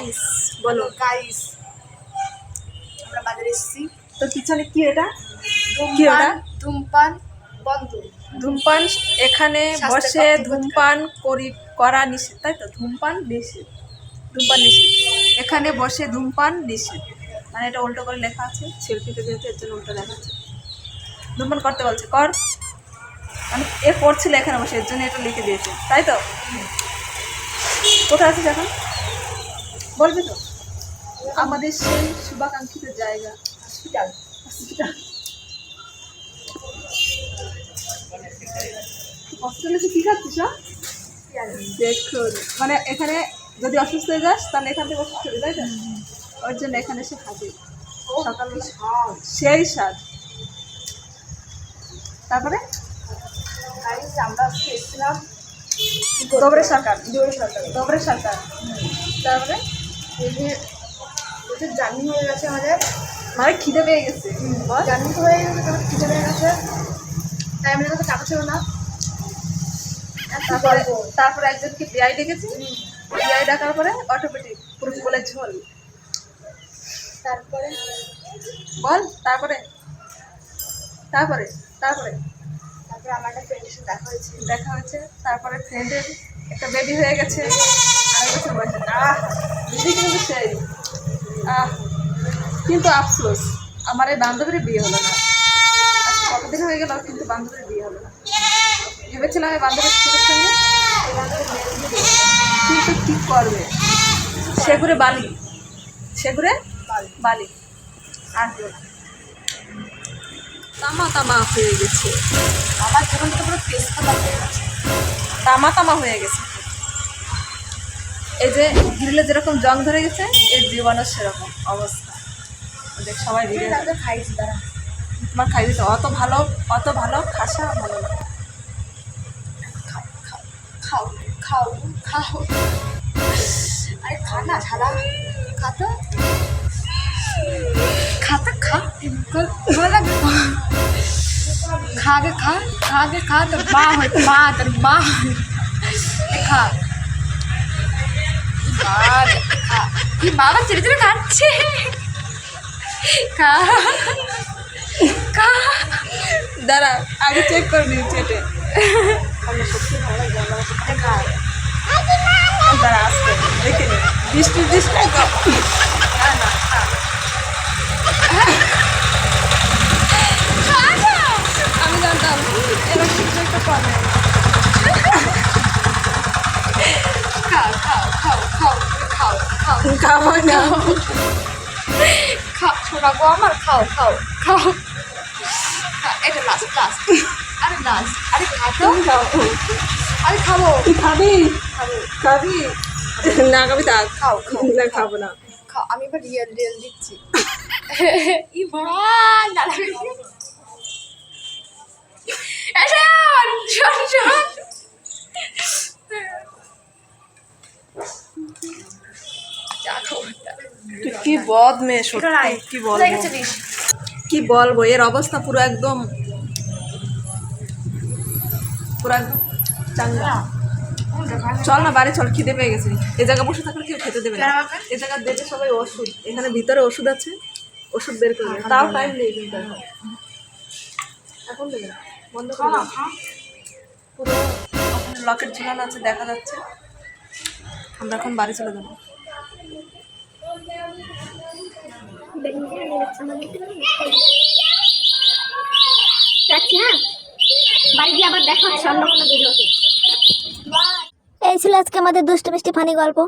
Guys বলো। Guys আমরা বাজারে এসেছি। তো পিছনে কি এটা? কি ধূমপান ওটা? ধূমপান বন্ধ। ধূমপান এখানে বসে ধূমপান করি করা নিষেধ। তাই তো? ধূমপান নিষেধ। ধূমপান নিষেধ। এখানে বসে ধূমপান নিষেধ। মানে এটা উল্টো করে লেখা আছে। সেলফিতে যেহেতু এর জন্য উল্টো লেখা আছে। ধূমপান করতে বলছে কর। মানে এ পড়ছিল এখানে বসে এর জন্য এটা লিখে দিয়েছে। তাই তো? কোথায় আছিস এখন? বলবি তো? আমাদের সেই শুভাকাঙ্ক্ষিত জায়গা হসপিটাল হসপিটাল হসপিটালে কী খাচ্ছিস? দেখুন মানে এখানে যদি অসুস্থ হয়ে যাস তাহলে এখান থেকে অসুস্থ হয়ে যায় ওর জন্য এখানে এসে খাবে। সকাল সেই স্বাদ। তারপরে? আমরা এসেছিলাম গোবরের সরকার। জোরে সরকার। গোবরের সরকার। তারপরে? প্রচুর জার্নি হয়ে গেছে আমাদের। মানে খিদে পেয়ে গেছে। জার্নি তো হয়ে গেছে তারপর খিদে পেয়ে গেছে। তাই আমাদের কাছে টাকা ছিল না। তারপরে তারপরে একজনকে বিআই ডেকেছি। বিআই ডাকার পরে অটোমেটিক পুরো বলে ঝোল। তারপরে? বল তারপরে? তারপরে তারপরে? আমার একটা দেখা হয়েছে। দেখা হয়েছে, তারপরে ফ্রেন্ডের একটা বেবি হয়ে গেছে। আর বছর বয়সে। আহ, দিদি কিন্তু সেই। আহ, কিন্তু আফসোস, আমার এই বান্ধবীর বিয়ে হলো না। আজকে কতদিন হয়ে গেল, কিন্তু বান্ধবীর বিয়ে হলো না। ভেবেছিলাম এই বান্ধবীর ছেলের সঙ্গে। কিন্তু কি করবে? সেগুড়ে বালি। সেগুড়ে বালি। আর। তামা তামা হয়ে গেছে। আমার জীবনটা পুরো খাবার হয়ে গেছে। তামা তামা হয়ে গেছে। এই যে গ্রিলে যেরকম জং ধরে গেছে এর জীবনও সেরকম অবস্থা। দেখ সবাই খাইছি তারা তোমার খাই দিতে অত ভালো অত ভালো খাসা ভালো না। খাও খাও খাও খাও আরে খা না ছাড়া খা তো। খা খা बोला खा के खा खा के खा तो बा हो बा तर बा খা খা খা কি বাবা চিড়ে চিড়ে খাচ্ছে খা খা দাঁড়া আগে চেক করে নিই চেটে খা দাঁড়া আসতে দেখে নি বৃষ্টির বৃষ্টি খাব না খাও ছোটা গো আমার খাও খাও খাও। এটা লাস্ট লাস্ট আরে লাস্ট আরে খা তো তুমি খাও। আরে খাব। খাবি? খাবি। না খাবি থাক খাও না খাব না। খাও আমি এবার রিয়েল রিয়েল দিচ্ছি। ই ভাই দাদা শোন শোন যা খাব তুই কি বদ মেয়ে সত্যি? কি বলব? কি বলব? এর অবস্থা পুরো একদম পুরো একদম চাঙ্গা। চল না বাড়ি চল খিদে পেয়ে গেছি। এ জায়গায় বসে থাকলে কেউ খেতে দেবে না। এ জায়গা দেবে সবাই ওষুধ। এখানে ভিতরে ওষুধ আছে ওষুধ বের করবে তাও টাইম নেই কিন্তু। এখন। দেবে বন্ধ করে পুরো লকেট ঝুলানো আছে দেখা যাচ্ছে। আমরা এখন বাড়ি চলে যাব। হ্যাঁ বাড়ি আবার এই ছিল আজকে আমাদের দুষ্ট মিষ্টি ফানি গল্প।